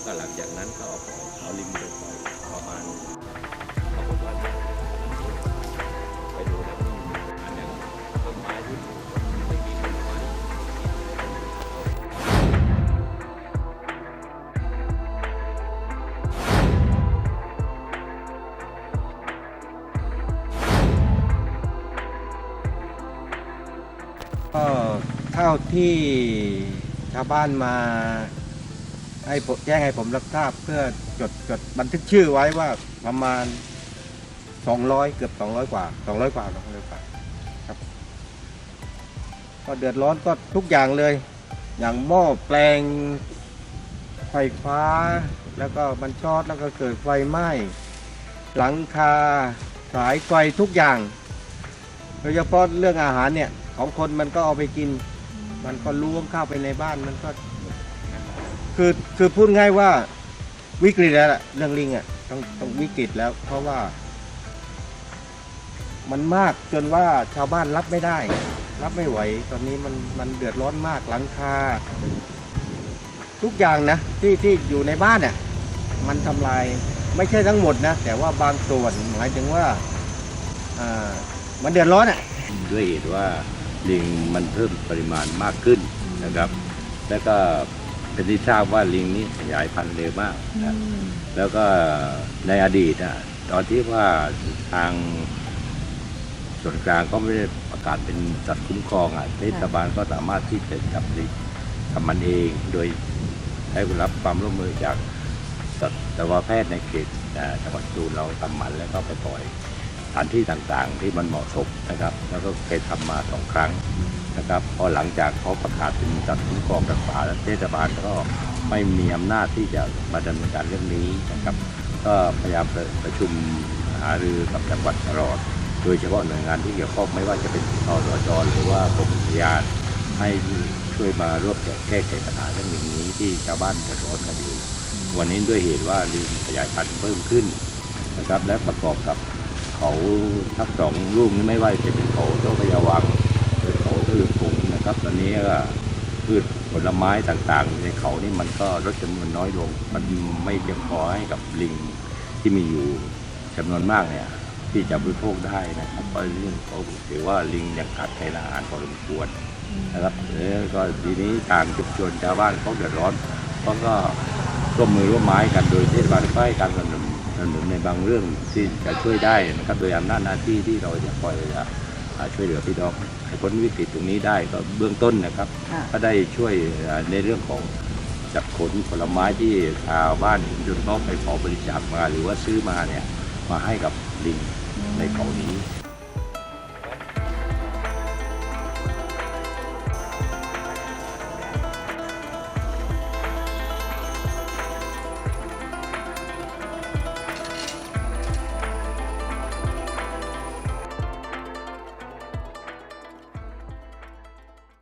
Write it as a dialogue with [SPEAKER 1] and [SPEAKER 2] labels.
[SPEAKER 1] แล้วก็หลังจากนั้นก็เอาเอาลิงไปปล่อยประมาณปรากฏว่านไปดูแล้วมันมีอันหนึงต้นไม้ที่ปลูกไม่มีต้นไม้
[SPEAKER 2] ก็เท่าที่ชาวบ้านมา ให้ผมแจ้งให้ผมรับทราบเพื่อจดจดบันทึกชื่อไว้ว่าประมาณ 200 เกือบ 200 กว่า 200 กว่า200กว่าครับ ก็เดือดร้อนก็ทุกอย่างเลย อย่างหม้อแปลงไฟฟ้า แล้วก็มันช็อตแล้วก็เกิดไฟไหม้หลังคาสายไฟทุกอย่างโดยเฉพาะเรื่องอาหารเนี่ย ของคนมันก็เอาไปกิน มันก็ล้วงเข้าไปในบ้านมันก็ คือคือพูดง่ายว่าวิกฤตแล้วล่ะเรื่องลิงอะต้องต้องวิกฤตแล้ว เพราะว่า มันมากจนว่าชาวบ้านรับไม่ได้ รับไม่ไหว ตอนนี้มันมันเดือดร้อนมากหลังคาทุกอย่างนะที่ที่อยู่ในบ้านเนี่ยมันทำลายไม่ใช่ทั้งหมดนะแต่ว่าบางส่วนหมายถึงว่าอ่ามันเดือดร้อนอะ
[SPEAKER 1] ด้วยเหตุว่าลิงมันเพิ่มปริมาณมากขึ้นนะครับ แล้วก็ เป็นที่ทราบว่าลิงนี้ขยายพันธุ์เร็วมากนะแล้วก็ในอดีตอะตอนที่ว่าทางส่วนกลางก็ไม่ได้ประกาศเป็นสัตว์คุ้มครองอะเทศบาลก็สามารถที่จะจับลิงทำมันเองโดยให้รับความร่วมมือจากสัตวแพทย์ในเขตอ่าจังหวัดสตูลเราทำมันแล้วก็ไปปล่อยสถานที่ต่างๆ ที่มันเหมาะสมนะครับ แล้วก็เคยทำมาสองครั้ง นะครับพอหลังจากเขาประกาศเป็นสัตว์คุ้มครองรักษาแล้วเทศบาลก็ไม่มีอำนาจที่จะมาดำเนินการเรื่องนี้นะครับ ก็พยายามประชุมหารือกับจังหวัดตลอด โดยเฉพาะหน่วยงานที่เกี่ยวข้องไม่ว่าจะเป็นทสจหรือว่ากรมอุทยานให้ช่วยมาร่วมแก้ไขปัญหาเรื่องนี้ที่ชาวบ้านเดือดร้อนกันอยู่วันนี้ด้วยเหตุว่าลิงขยายพันธุ์เพิ่มขึ้นนะครับ และประกอบกับเขาทั้งสองลูกนี้ไม่ว่าจะเป็นเขาเจ้าพยาวัง หรือเขาอื่นผงนะครับ ตอนนี้ก็พืชผลไม้ต่างๆ ในเขานี่มันก็ลดจำนวนน้อยลง มันไม่เพียงพอให้กับลิงที่มีอยู่จำนวนมากเนี่ยที่จะบริโภคได้นะครับเพราะเรื่องเขาถือว่าลิงยังขาดแคลนอาหารพอสมควรนะครับแล้วก็ทีนี้ทางชุมชนชาวบ้านเขาเดือดร้อนเขาก็ร่วมมือร่วมไม้กันโดยเทศบาลก็ให้การสนับสนุนสนับสนุนในบางเรื่องที่จะช่วยได้นะครับโดยอำนาจหน้าที่ที่เราจะคอยจะ ช่วยเหลือพี่น้องให้พ้นวิกฤตตรงนี้ได้ก็เบื้องต้นนะครับ ก็ได้ช่วยอ่าในเรื่องของจัดขนผลไม้ที่ชาวบ้านชุมชนเขาไปขอบริจาคมาหรือว่าซื้อมาเนี่ยมาให้กับลิงในเขานี้